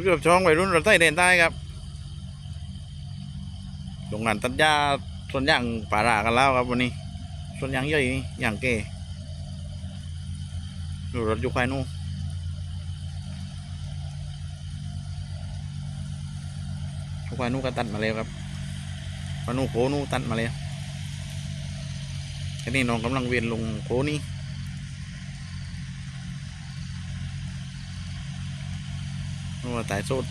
เกือบช่องวัยรุ่นเราใต้เดนใต้ครับโรงงานตัดหญ้าส่วนยางป่ารากันแล้วครับวันนี้ ส่วนยางย่อยนี่ยางเก้ดูรถอยู่ภายนู่นทุกภายนู่ก็ตัดมาแล้วครับภานู่โคนู่ตัดมาแล้วแค่นี้น้องกำลังเวียนลงโคนี่ นู่นว่าตายสุด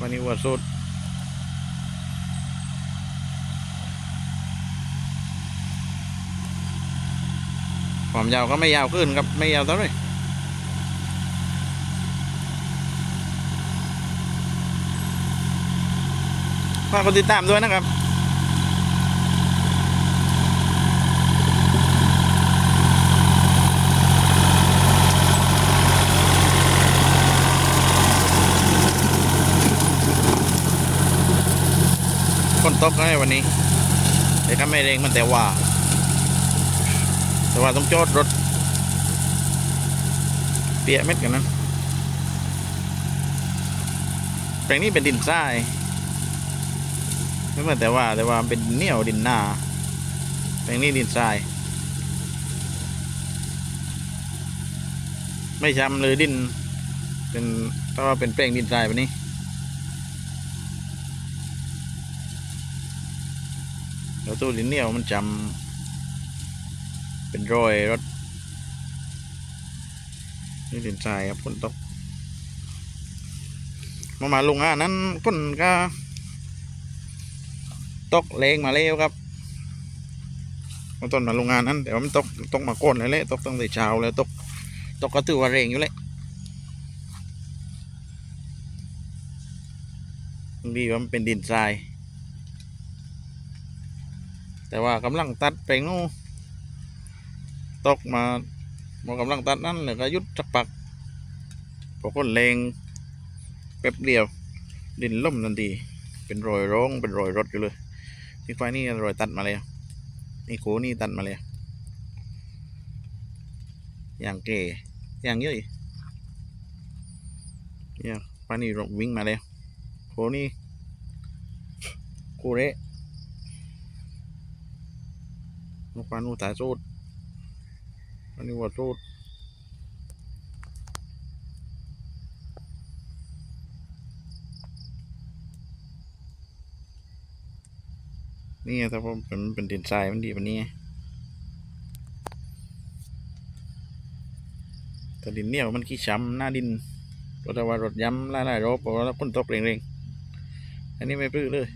วันนี้ว่าสุดความยาวก็ไม่ยาวขึ้นครับไม่ยาวเท่าไหร่ฝากกดติดตามด้วยนะครับ ตกนะวันนี้ แต่ก็ไม่เร่งมันแต่ว่า แต่ว่าต้องจอดรถ เปียเม็ดกันนั้นแปลงนี้เป็นดินทรายไม่เหมือนแต่ว่าแต่ว่าเป็นเหนียวดินหนาแปลงนี้ดินทราย ไม่ช้ำเลยดิน เป็นถ้าว่าเป็นแปลงดินทรายแบบนี้ แล้วตู้ดินเหนียวมันจำเป็นรอยรถนี่ดินทรายครับฝนตกมามาลงงานนั้นฝนก็ ตกแรงมาแล้วครับมาต้นมาโรงงานนั้นแต่ว่ามันตกตกมาก้นเลยแหละตกตั้งแต่เช้าแล้วตกตกก็ถือว่าแรงอยู่เลยดีว่ามันเป็นดินทราย แต่ว่ากำลังตัดไปงูตกมาหมากำลังตัดนั่นเลยก็หยุดสักปักพอคนเลงแป๊บเดียว ดินล่มทันทีเป็นรอยร้องเป็นรอยรถอยู่เลยนี่ไฟนี่รอยตัดมาเลยนี่โคนี่ตัดมาเลยอย่างเก๋อย่างเยอะอีกเนี่ยไฟนี่รถวิ่งมาเลยโคนี่โคเระ นกปลานูตายโซดอันนี้ว่าโทษนี่ไงถ้าผมเป็นเป็นดินทรายมันดีกว่านี้แต่ดินเหนียวมันขี้ช้ำหน้าดินรถต่ว่ารถย้ำหลายๆรอบเพราะว่าฝนตกเร่งๆอันนี้ไม่ปลื้อเลย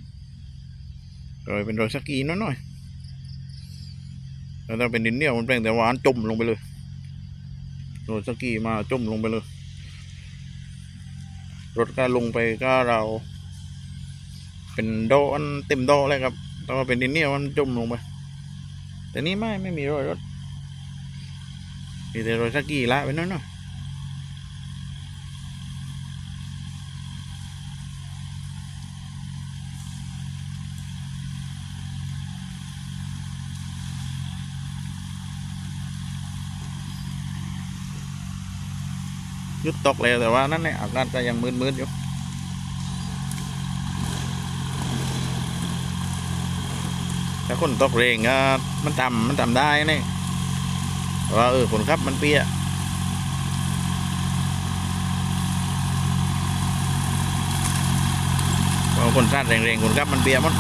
รอยเป็นรอยสกีน้อยๆ แล้วถ้าเป็นดินเหนียวมันแปลงแต่ว่าอันจมลงไปเลยโดนสกีมาจมลงไปเลย รถก็ลงไปก็เรา เป็นโดอันเต็มโดเลยครับ แต่ว่าเป็นดินเนี่ยมันจมลงไป แต่นี่ไม่ไม่มีรอยรถมีแต่รอยสกีละไปนั่นเนาะ ยุดตกเลยแต่ว่านั่นแหละอากาศก็ยังมืดๆอยู่ถ้าคนตกเรงก็มันทำมันทำได้นี่ว่าเออคนขับมันเปียเพราคนซาดเร่งๆคนขับมันเปียกหมด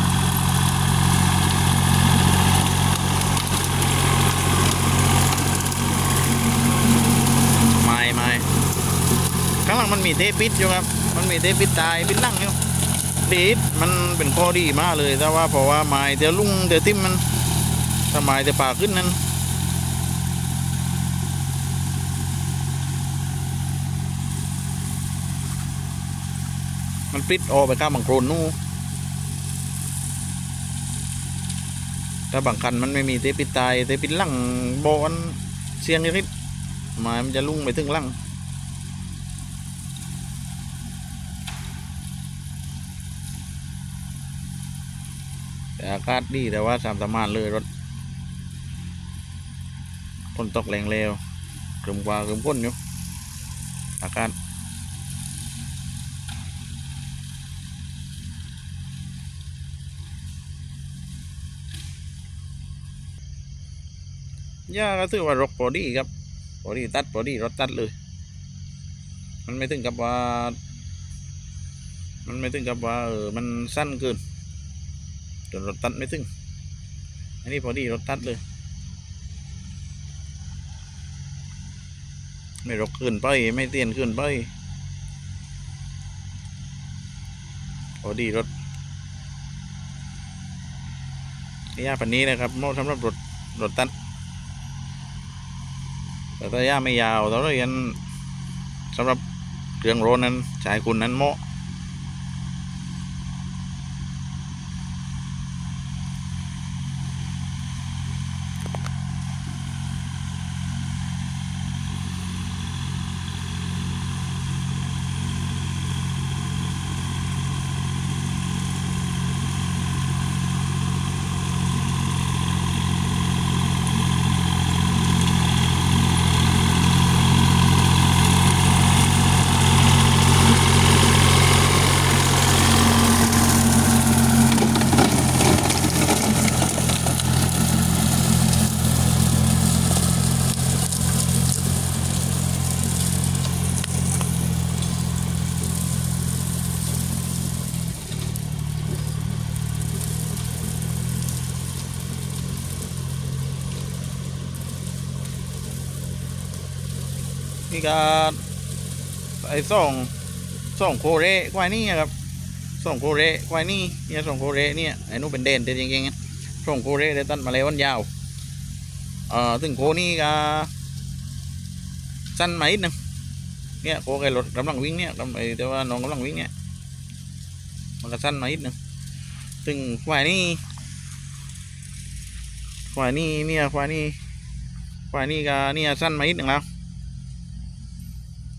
ไม่ไม่ ข้างหลังมันมีเทปปิดอยู่ครับ มันมีเทปปิดตายปิดหลังอยู่ดีดมันเป็นข้อดีมากเลยแต่ว่าเพราะว่าไม้เดี๋ยวลุงเดี๋ยวทิ่มมันถ้าไม้เดี๋ยวป่าขึ้นนั้นมันปิดออกไปข้ามบางโครนนู่ถ้าบางคันมันไม่มีเตปิดตายเตปิดลังโบอนเสียงนิดๆไม้มันจะลุ่งไปถึงลัง แต่อากาศดีแต่ว่าสามสามารถเลยรถฝนตกแรงเร็วกลุ่มกว่ากุมพ้นอยู่อากาศหญ้าก็ถือว่ารกพอดีครับพอดีตัดพอดีรถตัดเลย มันไม่ถึงกับว่า มันไม่ถึงกับว่าเออมันสั้นเกิน จนรถตัดไม่ถึง อันนี้พอดีรถตัดเลย ไม่รกเกินไป ไม่เตี้ยนเกินไป พอดีรถระยะปันนี้นะครับเหมาะสำหรับรถรถตัด แต่ระยะไม่ยาวแต่ว่ายันสำหรับเครื่องรถนั้นชายคุณนั้นเหมาะ นี่ก็ไอ้ส่องส่องโคเรควายนี่ครับส่องโคเรควายนี่เนี่ยส่องโคเรเนี่ยไอ้นู้เป็นเด่นแต่จริงๆส่องโคเรได้ตัดมาแล้ววันยาวเอ่อถึงโคนี่ก็สั้นมาอีกนึงเนี่ยโคไอ้รถกำลังวิ่งเนี่ยกำไอ้แต่ว่าน้องกำลังวิ่งเนี่ยมันก็สั้นมาอีกนึงถึงควายนี่ควายนี่เนี่ยควายนี่ควายนี่ก็เนี่ยสั้นมาอีกนึงแล้ว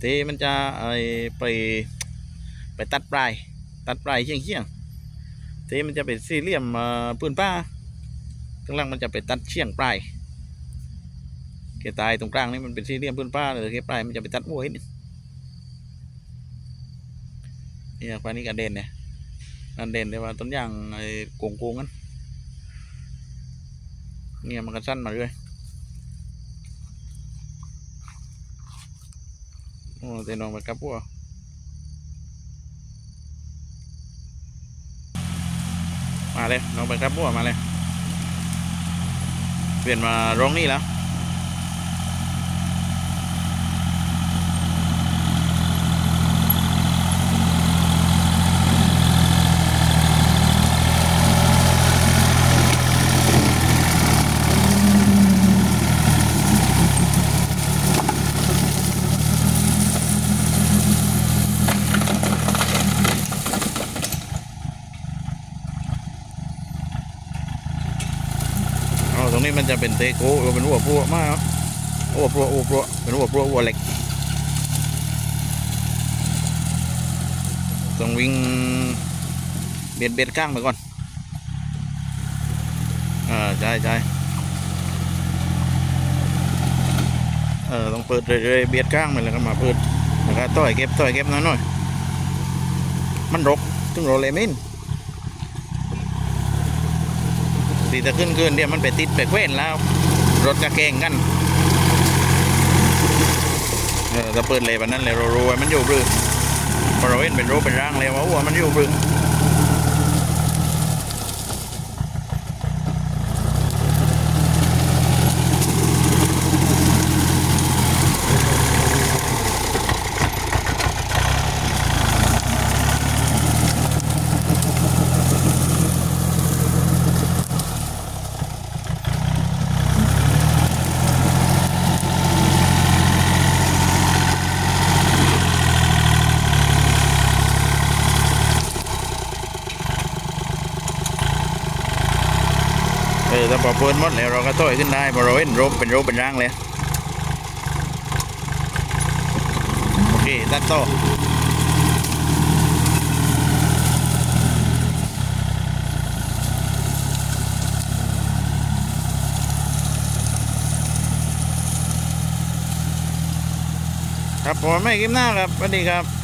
ทีมันจะไอไปไปตัดปลาย ตัดปลายเชียงเชียงๆเทมันจะเป็นสี่เหลี่ยมปืนป้าข้างล่างมันจะไปตัดเชียงปลายเกตายตรงกลางนี่มันเป็นสี่เหลี่ยมปืนป้าเลยเกปลายมันจะไปตัดหัวอีกนิดเนี่ยควานี้กันเด่นเนี่ยกันเด่นเลยว่าต้นยางไอ้โกงโกงๆกันเนี่ยมันก็สั้นมาเรื่อย โอ้แต่น้องไปกับพวกมาเลยน้องไปกับพวกมาเลย เปลี่ยนมาร้องนี่แล้ว อ๋อตรงนี้มันจะ เป็นเตโกเออเป็นหัวพวมากเนาะหัวพวกหัวพวเป็นหัวพวกหัวเหล็กต้องวิ่งเบียดเบียดข้างไปก่อนอ่าใช่ใช่เออต้องเปิดเรื่อยๆเบียดข้างไปแล้วก็มาเปิดแล้วก็ต่อยเก็บต่อยเก็บน้อยหน่อยมันรกถึงโรเลมิน สีจะขึ้นขึ้นเนี่ยมันไปติดไปเว้นแล้ว รถจะเกงกันเออจะเปิดเลยวันนั้นเลยเรารู้ว่ามันอยู่บรือพอเราเห็นเป็นรูปเป็นร่างเลยว่าหัวมันอยู่บรือ เออถ้าพอเปิดหมดแล้วเราก็ต่อยขึ้นได้พอเราเห็นรูปเป็นรูปเป็นร่างเลยโอเคตัดต่อครับผมไม่กิมหน้าครับสวัสดีครับ